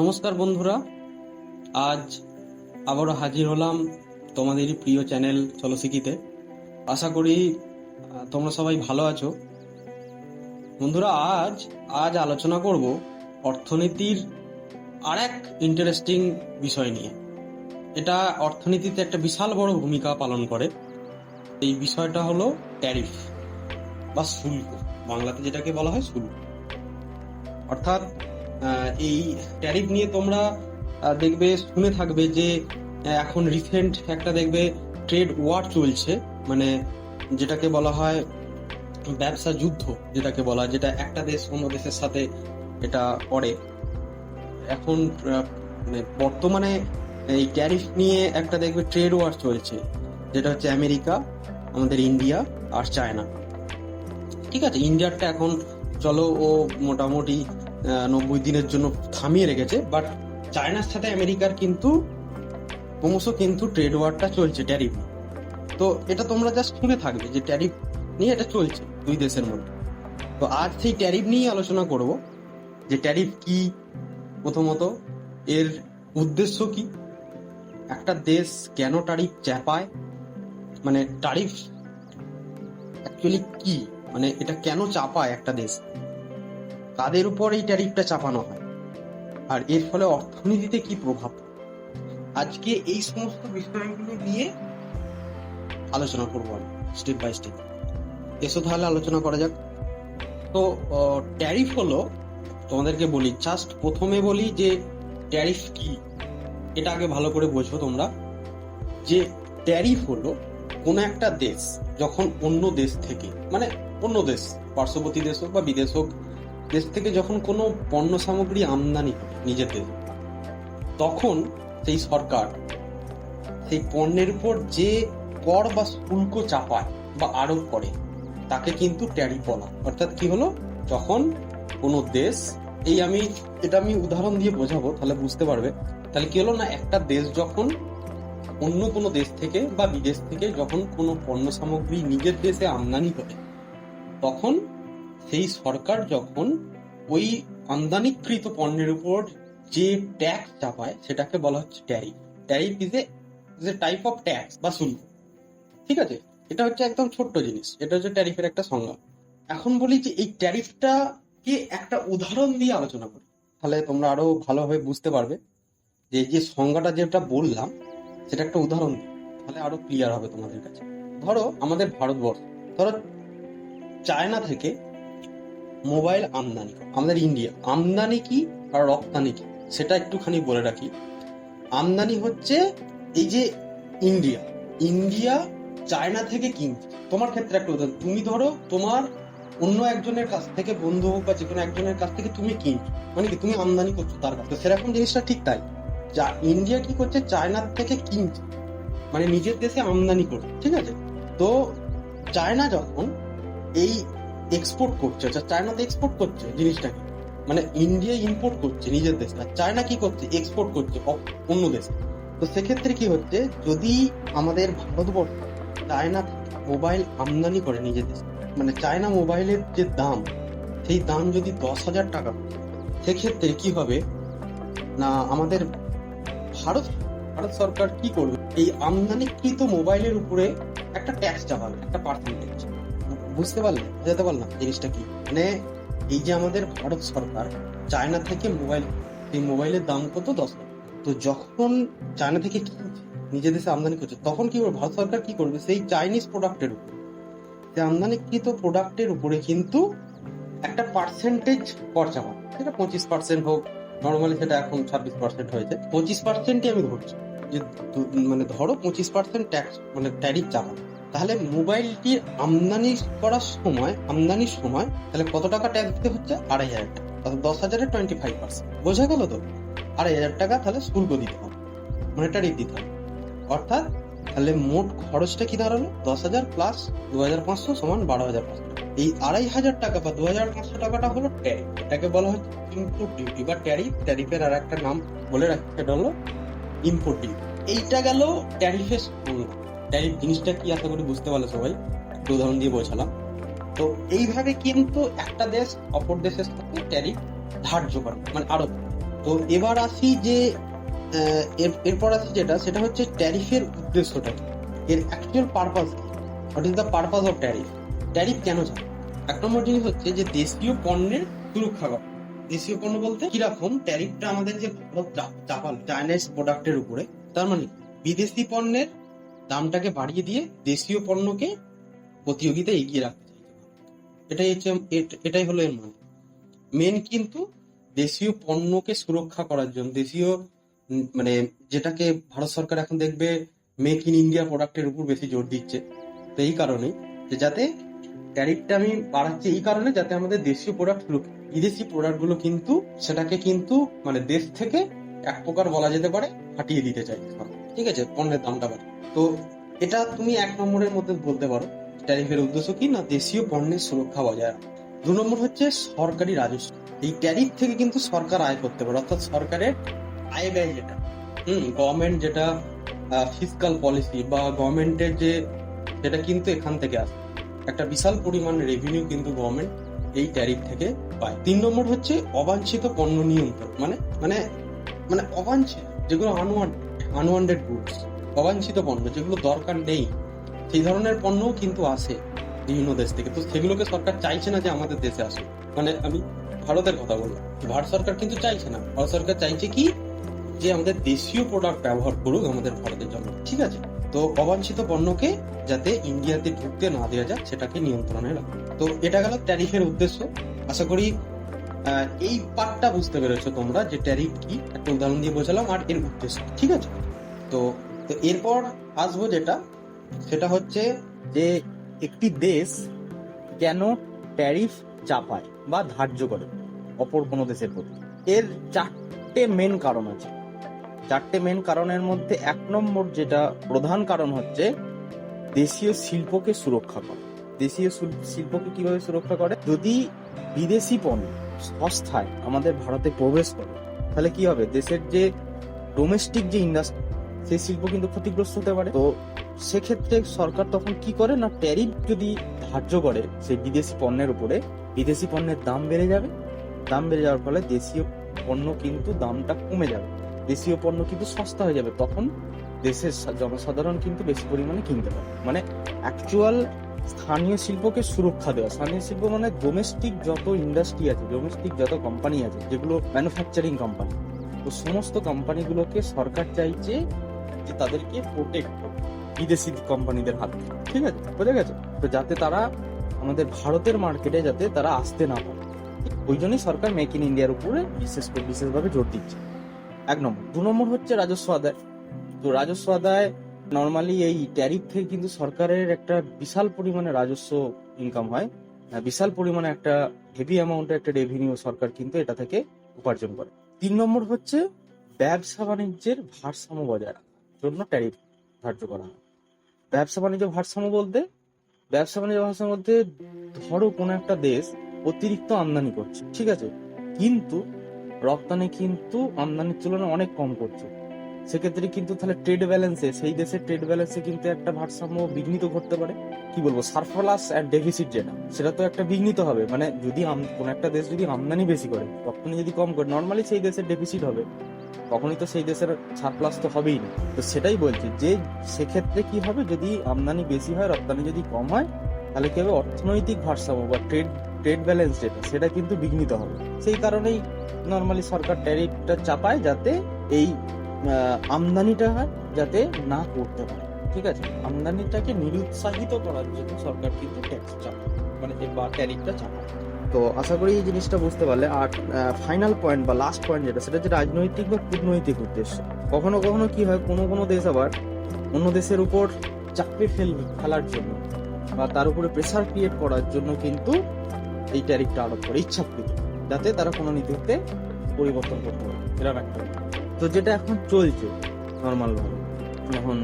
নমস্কার বন্ধুরা, আজ আবারও হাজির হলাম তোমাদেরই প্রিয় চ্যানেল চলশিকিতে আশা করি তোমরা সবাই ভালো আছো। বন্ধুরা, আজ আজ আলোচনা করব অর্থনীতির আর এক ইন্টারেস্টিং বিষয় নিয়ে। এটা অর্থনীতিতে একটা বিশাল বড় ভূমিকা পালন করে। এই বিষয়টা হলো ট্যারিফ বা শুল্ক। বাংলাতে যেটাকে বলা হয় শুল্ক। অর্থাৎ এই ট্যারিফ নিয়ে তোমরা দেখবে, শুনে থাকবে যে এখন রিসেন্ট একটা দেখবে ট্রেড ওয়ার চলছে মানে যেটাকে বলা হয় ব্যবসা যুদ্ধ, যেটাকে বলা যেটা একটা দেশ অন্য দেশের সাথে এটা করে। এখন মানে বর্তমানে এই ট্যারিফ নিয়ে একটা দেখবে ট্রেড ওয়ার চলছে, যেটা হচ্ছে আমেরিকা, আমাদের ইন্ডিয়া আর চায়না। ঠিক আছে, ইন্ডিয়ারটা এখন, চলো, ও মোটামুটি নব্বই দিনের জন্য থামিয়ে রেখেছে বাট চায়নার সাথে আমেরিকার কিন্তু ক্রমশ কিন্তু ট্রেড ওয়ারটা চলছে ট্যারিফ তো এটা তোমরা জাস্ট শুনে থাকবে যে ট্যারিফ নিয়ে এটা চলছে দুই দেশের মধ্যে। তো আজ সেই ট্যারিফ নিয়ে আলোচনা করব যে ট্যারিফ কি, প্রথমত এর উদ্দেশ্য কি, একটা দেশ কেন ট্যারিফ চাপায় মানে ট্যারিফ অ্যাকচুয়ালি কি মানে এটা কেন চাপায় একটা দেশ? কাদের উপর এই ট্যারিফটা চাপানো হয়। আর এর ফলে অর্থনীতিতে কি প্রভাব? আজকে এই সমস্ত বিষয়গুলো নিয়ে আলোচনা করব স্টেপ বাই স্টেপ এসো তাহলে আলোচনা করা যাক। তো ট্যারিফ হলো, তোমাদেরকে বলি জাস্ট প্রথমে বলি যে ট্যারিফ কি, এটা আগে ভালো করে বোঝো তোমরা। যে ট্যারিফ হলো কোন একটা দেশ, যখন অন্য দেশ থেকে মানে অন্য দেশ, পার্শ্ববর্তী দেশ হোক বা বিদেশ হোক দেশ থেকে যখন কোনো পণ্য সামগ্রী আমদানি দেশে তখন সেই সরকার সেই পণ্যের উপর যে কর বা শুল্ক চাপায় বা আরোপ করে, তাকে কিন্তু ট্যারিফ বলা। অর্থাৎ কি হলো? যখন কোনো দেশ, এই আমি, এটা আমি উদাহরণ দিয়ে বোঝাবো, তাহলে বুঝতে পারবে। তাহলে কি হলো না, একটা দেশ যখন অন্য কোনো দেশ থেকে বা বিদেশ থেকে যখন কোনো পণ্য সামগ্রী নিজের দেশে আমদানি করে, তখন সেই সরকার যখন ওই আমদানিকৃত পণ্যের উপর যে ট্যাক্স চাপায় সেটাকে বলা হচ্ছে tariff tariff is a type of tax বা শুল্ক। ঠিক আছে? এটা হচ্ছে একদম ছোট্ট জিনিস। এটা হচ্ছে ট্যারিফের একটা সংজ্ঞা। এখন বলি যে এই ট্যারিফটা কে একটা উদাহরণ দিয়ে আলোচনা করি। তাহলে তোমরা আরও ভালোভাবে বুঝতে পারবে যে যে সংজ্ঞাটা যেটা বললাম, সেটা একটা উদাহরণ। তাহলে আরও ক্লিয়ার হবে তোমাদের কাছে। ধরো, আমাদের ভারতবর্ষ। ধরো, চায়না থেকে মোবাইল আমদানি, আমাদের ইন্ডিয়া। আমদানি কি আর রপ্তানি কি, সেটা একটুখানি বলে রাখি। আমদানি হচ্ছে এই যে ইন্ডিয়া ইন্ডিয়া চায়না থেকে কিনছে। তোমার ক্ষেত্রে একটা উদাহরণ, তুমি ধরো তোমার অন্য একজনের কাছ থেকে বন্ধু হোক বা যে কোনো একজনের কাছ থেকে তুমি কিনছো মানে কি তুমি আমদানি করছ তার কাছে সেরকম জিনিসটা ঠিক তাই। যা ইন্ডিয়া কি করছে চায়নার থেকে কিনছে মানে নিজের দেশে আমদানি করছে, ঠিক আছে? তো চায়না যখন এই এক্সপোর্ট করছে আচ্ছা চায়নাতে এক্সপোর্ট করছে জিনিসটাকে। মানে ইন্ডিয়া ইম্পোর্ট করছে নিজের দেশে আর চায়না কি করছে? এক্সপোর্ট করছে অন্য দেশে। তো সেক্ষেত্রে কি হচ্ছে? যদি আমাদের ভারতবর্ষ চায়না মোবাইল আমদানি করে নিজের দেশে মানে চায়না মোবাইলের যে দাম, সেই দাম যদি দশ হাজার টাকা সেক্ষেত্রে কি হবে? না, আমাদের ভারত ভারত সরকার কি করবে? এই আমদানিকৃত মোবাইলের উপরে একটা ট্যাক্স চাপাবে, একটা পার্সেন্টেজ বুঝতে পারলে, বুঝাতে পারলাম জিনিসটা কি? মানে এই যে আমাদের ভারত সরকার চায়না থেকে মোবাইল, এই মোবাইলের দাম কত? দশ। তো যখন চায়না থেকে কিনছে নিজের দেশে আমদানি করছে, তখন কি করবে ভারত সরকার কি করবে? সেই চাইনিজ প্রোডাক্টের উপর। সেই আমদানিকৃত প্রোডাক্টের উপরে কিন্তু একটা পার্সেন্টেজ কর চাপাবে সেটা পঁচিশ পার্সেন্ট হোক নর্মালি সেটা এখন ছাব্বিশ পার্সেন্ট হয়েছে। পঁচিশ পার্সেন্টই আমি ধরছি। যে মানে ধরো পঁচিশ পার্সেন্ট ট্যাক্স মানে ট্যারিফ চাপাবে। তাহলে মোবাইলটি আমদানি করার সময় আমদানির সময় তাহলে কত টাকা ট্যাক্স দিতে হচ্ছে? আড়াই হাজার টাকা। দশ হাজারের টোয়েন্টি ফাইভ পার্সেন্ট বোঝা গেল তো? আড়াই হাজার টাকা তাহলে শুল্ক দিতে হবে। মানে ট্যারিফ দিতে হবে। অর্থাৎ তাহলে মোট খরচটা কি দাঁড়াল? দশ হাজার প্লাস দু হাজার পাঁচশো সমান বারো হাজার পাঁচশো এই আড়াই হাজার টাকা বা দু হাজার পাঁচশো টাকাটা হলো ট্যারিফ এটাকে বলা হচ্ছে ইনপুট ডিউটি বা ট্যারিফ ট্যারিফের আর একটা নাম বলে রাখি সেটা হলো ইম্পোর্ট ডিউটি এইটা গেল ট্যারিফের ট্যারিফ জিনিসটা কি আশা করি বুঝতে পারলে সবাই? একটা উদাহরণ দিয়ে বোঝালাম। তো এইভাবে কিন্তু একটা দেশ অপর দেশের সাথে ট্যারিফ ধার্য করে মানে আরোপ তো এবার আসি যে এরপর আসি যেটা, সেটা হচ্ছে ট্যারিফের উদ্দেশ্যটা? এর actual purpose what is the purpose of tariff tariff কেন চায় এক নম্বর জিনিস হচ্ছে যে দেশীয় পণ্যের সুরক্ষা করা। দেশীয় পণ্য বলতে কীরকম? ট্যারিফটা আমাদের যে চাপাল চাইনিজ প্রোডাক্টের উপরে, তার মানে বিদেশি পণ্যের দামটাকে বাড়িয়ে দিয়ে দেশীয় পণ্যকে প্রতিযোগিতা এগিয়ে রাখতে চাইছে এটাই হচ্ছে এটাই হলো এর মানে। মেন কিন্তু দেশীয় পণ্যকে সুরক্ষা করার জন্য, দেশীয় মানে যেটাকে ভারত সরকার এখন দেখবে মেক ইন ইন্ডিয়া প্রোডাক্টের উপর বেশি জোর দিচ্ছে। তো এই কারণে যে যাতে ট্যারিফটা আমি বাড়াচ্ছি, এই কারণে যাতে আমাদের দেশীয় প্রোডাক্ট বিদেশি প্রোডাক্টগুলো কিন্তু সেটাকে কিন্তু মানে দেশ থেকে এক প্রকার বলা যেতে পারে হাঁটিয়ে দিতে চাই। ঠিক আছে? পণ্যের দামটা বাড়ে। তো এটা তুমি এক নম্বরের মধ্যে বলতে পারো, ট্যারিফের উদ্দেশ্য কি না দেশীয় পণ্যের সুরক্ষা বজায় রাখা? দু নম্বর হচ্ছে সরকারি রাজস্ব। এই ট্যারিফ থেকে কিন্তু সরকার আয় করতে পারে, অর্থাৎ সরকারের আয় ব্যয় যেটা, হুম গভর্নমেন্ট যেটা ফিসকাল পলিসি বা গভর্নমেন্টের যে, সেটা কিন্তু এখান থেকে আসে। একটা বিশাল পরিমাণ রেভিনিউ কিন্তু গভর্নমেন্ট এই ট্যারিফ থেকে পায়। তিন নম্বর হচ্ছে অবাঞ্ছিত পণ্য নিয়ন্ত্রণ মানে মানে মানে অবাঞ্ছিত, যেগুলো আনওয়ান আনওয়ান্টেড গুডস অবাঞ্ছিত পণ্য যেগুলো দরকার নেই। সেই ধরনের পণ্যও কিন্তু আসে বিভিন্ন দেশ থেকে। তো সেগুলোকে সরকার চাইছে না যে আমাদের দেশে আসুক। মানে আমি ভারতের কথা বললাম ভারত সরকার কিন্তু চাইছে না। ভারত সরকার চাইছে কি? যে আমাদের দেশীয় প্রোডাক্ট ব্যবহার করুক আমাদের ভারতের জন্য। ঠিক আছে? তো অবাঞ্ছিত পণ্যকে যাতে ইন্ডিয়াতে ঢুকতে না দেওয়া যায়, সেটাকে নিয়ন্ত্রণে রাখা তো এটা গেল ট্যারিফের উদ্দেশ্য। আশা করি এই পার্টটা বুঝতে পেরেছ তোমরা যে ট্যারিফ কি, একটা উদাহরণ দিয়ে বোঝালাম আর এর উদ্দেশ্য, ঠিক আছে? তো এরপর আসব যেটা, সেটা হচ্ছে যে একটি দেশ কেন ট্যারিফ চাপায় বা ধার্য করে, অপর কোনো দেশের প্রতি? এর চারটে মেন কারণ আছে। চারটে মেন কারণের মধ্যে এক নম্বর যেটা প্রধান কারণ হচ্ছে দেশীয় শিল্পকে সুরক্ষা করে। দেশীয় শিল্পকে কীভাবে সুরক্ষা করে? যদি বিদেশি পণ্য সস্তায় আমাদের ভারতে প্রবেশ করে, তাহলে কি হবে? দেশের যে ডোমেস্টিক যে ইন্ডাস্ট্রি সেই শিল্প কিন্তু ক্ষতিগ্রস্ত হতে পারে। তো সেক্ষেত্রে সরকার তখন কি করে না ট্যারিফ যদি ধার্য করে, সেই বিদেশি পণ্যের উপরে, বিদেশি পণ্যের দাম বেড়ে যাবে। দাম বেড়ে যাওয়ার ফলে দেশীয় পণ্য কিন্তু দামটা কমে যাবে। দেশীয় পণ্য কিন্তু সস্তা হয়ে যাবে। তখন দেশের জনসাধারণ কিন্তু বেশি পরিমাণে কিনতে পারে। মানে অ্যাকচুয়াল স্থানীয় শিল্পকে সুরক্ষা দেওয়া। স্থানীয় শিল্প মানে ডোমেস্টিক যত ইন্ডাস্ট্রি আছে ডোমেস্টিক যত কোম্পানি আছে, যেগুলো ম্যানুফ্যাকচারিং কোম্পানি তো সমস্ত কোম্পানিগুলোকে সরকার চাইছে যে তাদেরকে প্রোটেক্ট বিদেশি কোম্পানিদের হাত থেকে। ঠিক আছে? বোঝা গেছে? তো যাতে তারা আমাদের ভারতের মার্কেটে যাতে তারা আসতে না পারে। ওই জন্যই সরকার মেক ইন ইন্ডিয়ার উপরে বিশেষ করে বিশেষভাবে জোর দিচ্ছে। এক নম্বর। দু নম্বর হচ্ছে রাজস্ব আদায়। তো রাজস্ব আদায় নর্মালি এই ট্যারিফ থেকে কিন্তু সরকারের একটা বিশাল পরিমাণে রাজস্ব ইনকাম হয়। বিশাল পরিমাণে একটা হেভি অ্যামাউন্টের একটা রেভিনিউ সরকার কিন্তু এটা থেকে উপার্জন করে। তিন নম্বর হচ্ছে ব্যবসা বাণিজ্যের ভারসাম্য বজায় রাখার জন্য ট্যারিফ ধার্য করা হয়। ব্যবসা বাণিজ্য ভারসাম্য বলতে, ব্যবসা বাণিজ্য ভারসাম্য বলতে ধরো কোনো একটা দেশ অতিরিক্ত আমদানি করছে, ঠিক আছে? কিন্তু রপ্তানি কিন্তু আমদানির তুলনায় অনেক কম করছে। সেক্ষেত্রে কিন্তু তাহলে ট্রেড ব্যালেন্সে সেই দেশের ট্রেড ব্যালেন্সে কিন্তু একটা ভারসাম্য বিঘ্নিত ঘটতে পারে। কি বলব? সারপ্লাস অ্যান্ড ডেফিসিট যেটা, সেটা তো একটা বিঘ্নিত হবে। মানে যদি কোনো একটা দেশ যদি আমদানি বেশি করে রপ্তানি যদি কম করে নর্মালি সেই দেশের ডেফিসিট হবে। কখনই তো সেই দেশের সারপ্লাস তো হবেই না। তো সেটাই বলছি যে, সেক্ষেত্রে কি হবে? যদি আমদানি বেশি হয়, রপ্তানি যদি কম হয়, তাহলে কি হবে? অর্থনৈতিক ভারসাম্য বা ট্রেড ট্রেড ব্যালেন্স যেটা, সেটা কিন্তু বিঘ্নিত হবে। সেই কারণেই নর্মালি সরকার ট্যারিফটা চাপায় যাতে এই আমদানিটা যাতে না করতে পারে। ঠিক আছে? আমদানিটাকে নিরুৎসাহিত করার জন্য সরকার কিন্তু ট্যাক্স চাপায় মানে বা ট্যারিফটা চাপায় তো আশা করি এই জিনিসটা বুঝতে পারলে। আর ফাইনাল পয়েন্ট বা লাস্ট পয়েন্ট যেটা, সেটা হচ্ছে রাজনৈতিক বা কূটনৈতিক উদ্দেশ্য। কখনো কখনো কি হয়, কোনো কোনো দেশ আবার অন্য দেশের উপর চাপে ফেল, ফেলার জন্য বা তার উপরে প্রেশার ক্রিয়েট করার জন্য কিন্তু এই ট্যারিফটা আরোপ করে, ইচ্ছাকৃত। যাতে তারা কোনো নীতিতে পরিবর্তন করতে পারে। এরকম একটা। তো যেটা এখন চলছে নর্মাল ভাবে। এখন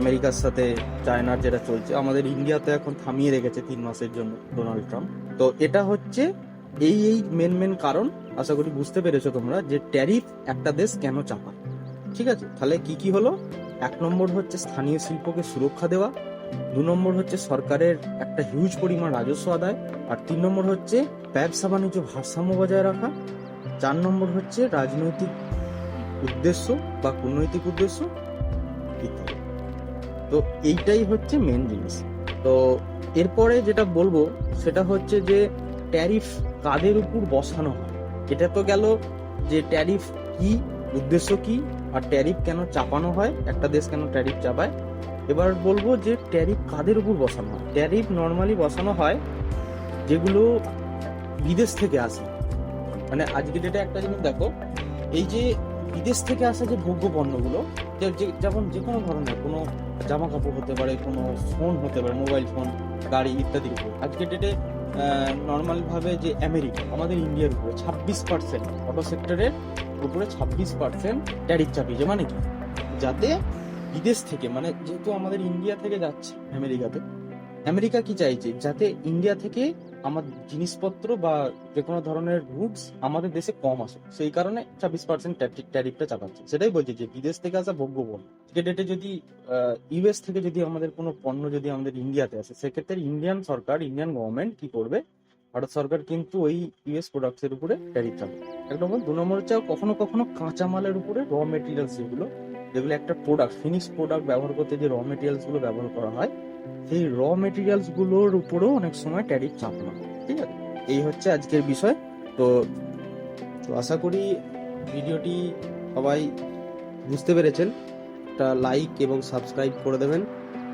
আমেরিকার সাথে চায়নার যেটা চলছে, আমাদের ইন্ডিয়াতে এখন থামিয়ে রেখেছে তিন মাসের জন্য ডোনাল্ড ট্রাম্প। তো এটা হচ্ছে এই এই মেন মেন কারণ। আশা করি বুঝতে পেরেছ তোমরা যে ট্যারিফ একটা দেশ কেন চাপায় ঠিক আছে? তাহলে কি কি হলো? এক নম্বর হচ্ছে স্থানীয় শিল্পকে সুরক্ষা দেওয়া। দু নম্বর হচ্ছে সরকারের একটা হিউজ পরিমাণ রাজস্ব আদায়। আর তিন নম্বর হচ্ছে ব্যবসা বাণিজ্য ভারসাম্য বজায় রাখা। চার নম্বর হচ্ছে রাজনৈতিক উদ্দেশ্য বা কূটনৈতিক উদ্দেশ্য ইত্যাদি। তো এইটাই হচ্ছে মেন জিনিস। তো এরপরে যেটা বলব, সেটা হচ্ছে যে ট্যারিফ কাদের উপর বসানো হয়? এটা তো গেল যে ট্যারিফ কি, উদ্দেশ্য কি, আর ট্যারিফ কেন চাপানো হয়? একটা দেশ কেন ট্যারিফ চাপায়? এবার বলব যে ট্যারিফ কাদের উপর বসানো হয়? ট্যারিফ নর্মালি বসানো হয় যেগুলো বিদেশ থেকে আসে। মানে আজকে ডেটে একটা জিনিস দেখো, এই যে বিদেশ থেকে আসা যে ভোগ্য পণ্যগুলো যেমন যে কোনো ধরনের, কোনো জামা কাপড় হতে পারে, কোনো ফোন হতে পারে মোবাইল ফোন গাড়ি ইত্যাদির উপর। আজকে ডেটে নর্মালভাবে যে আমেরিকা আমাদের ইন্ডিয়ার উপরে ছাব্বিশ পার্সেন্ট অটো সেক্টরের উপরে ছাব্বিশ পার্সেন্ট ট্যারিফ চাপিয়েছে মানে কি? যাতে বিদেশ থেকে মানে যেহেতু আমাদের ইন্ডিয়া থেকে যাচ্ছে আমেরিকাতে আমেরিকা কি চাইছে? যাতে ইন্ডিয়া থেকে আমার জিনিসপত্র বা যে কোনো ধরনের গুডস আমাদের দেশে কম আসে। সেই কারণে ছাব্বিশ পার্সেন্ট ট্যারিফটা চাপাচ্ছে। সেটাই বলছে যে, বিদেশ থেকে আসা ভোগ্য পণ্য আজকে ডেটে যদি ইউএস থেকে যদি আমাদের কোনো পণ্য যদি আমাদের ইন্ডিয়াতে আসে, সেক্ষেত্রে ইন্ডিয়ান সরকার ইন্ডিয়ান গভর্নমেন্ট কি করবে? ভারত সরকার কিন্তু ওই ইউএস প্রোডাক্টস এর উপরে ট্যারিফ চাপাবে। এক নম্বর। দু নম্বর হচ্ছে কখনো কখনো কাঁচামালের উপরে র মেটেরিয়ালস যেগুলো যেগুলো একটা প্রোডাক্ট ফিনিশ প্রোডাক্ট ব্যবহার করতে যে র মেটেরিয়ালসগুলো ব্যবহার করা হয় সেই র মেটেরিয়ালসগুলোর উপরেও অনেক সময় ট্যারিফ চাপানো ঠিক আছে? এই হচ্ছে আজকের বিষয়। তো তো আশা করি ভিডিওটি সবাই বুঝতে পেরেছেন। একটা লাইক এবং সাবস্ক্রাইব করে দেবেন।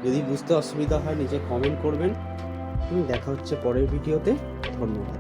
যদি বুঝতে অসুবিধা হয় নিজে কমেন্ট করবেন। দেখা হচ্ছে পরের ভিডিওতে। ধন্যবাদ।